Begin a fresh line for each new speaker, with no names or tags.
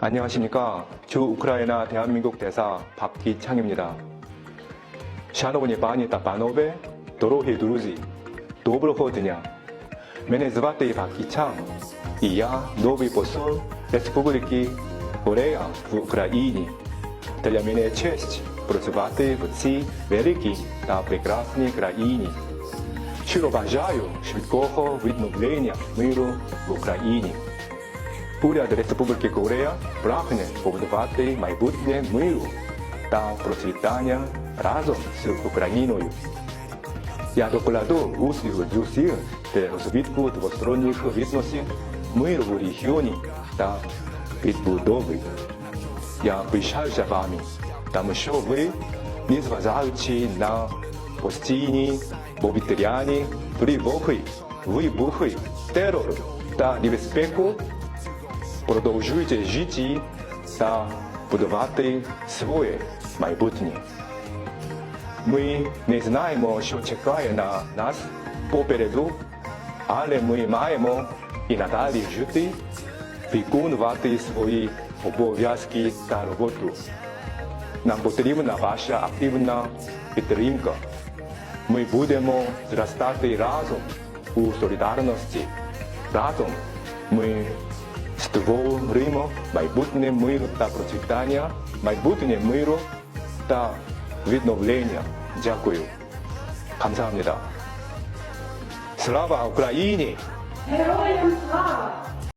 안녕하십니까. 주 우크라이나 대한민국 대사 박기창입니다. Шановні пані та панове, дорогі друзі, доброго дня. Мене звати Пакічан, і я новий посол Республіки Корея в Україні. Для мене честь працювати в цій великій та прекрасній країні. Щиро бажаю швидкого відновлення миру в Україні. Уряд Республіки Корея прагне побудувати майбутнє миру та процвітання разом з Україною. Я докладу усіх зусиль для розвитку двосторонніх відносин, миру в регіоні та відбудови. Я пишаюся вами, тому що ви, незважаючи на постійні повітряні тривоги, вибухи, терор та небезпеку, продовжуйте жити та будувати своє майбутнє. Ми не знаємо, що чекає на нас попереду, але ми маємо і надалі жити, виконувати свої обов'язки та роботу. Нам потрібна ваша активна підтримка. Ми будемо зростати разом у солідарності. Разом ми створимо майбутнє миру та процвітання, майбутнє миру та відновлення. Дякую. 감사합니다. Слава Україні!
Героям слава!